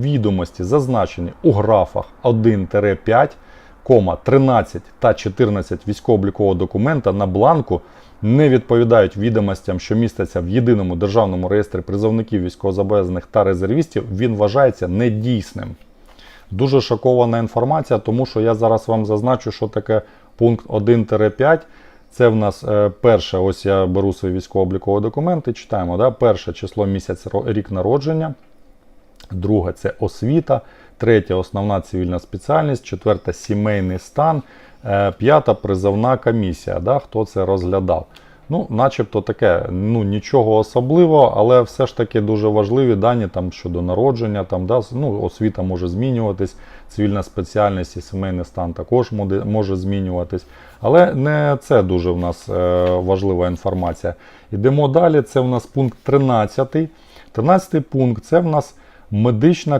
відомості зазначені у графах 1-5, 13 та 14 військово-облікового документа на бланку не відповідають відомостям, що містяться в єдиному державному реєстрі призовників військовозобов'язаних та резервістів, він вважається недійсним. Дуже шокована інформація, тому що я зараз вам зазначу, що таке пункт 1-5. Це в нас е, перше, ось я беру свої військово-облікові документи, читаємо, да? перше число місяць рік народження, друге це освіта, третє основна цивільна спеціальність, четверте сімейний стан, е, п'ята призовна комісія. Да? Хто це розглядав? Ну, начебто таке, ну нічого особливого, але все ж таки дуже важливі дані там щодо народження, там да, ну, освіта може змінюватись, цивільна спеціальність і сімейний стан також може змінюватись. Але не це дуже в нас е, важлива інформація. Йдемо далі. Це в нас пункт 13. 13 пункт це в нас медична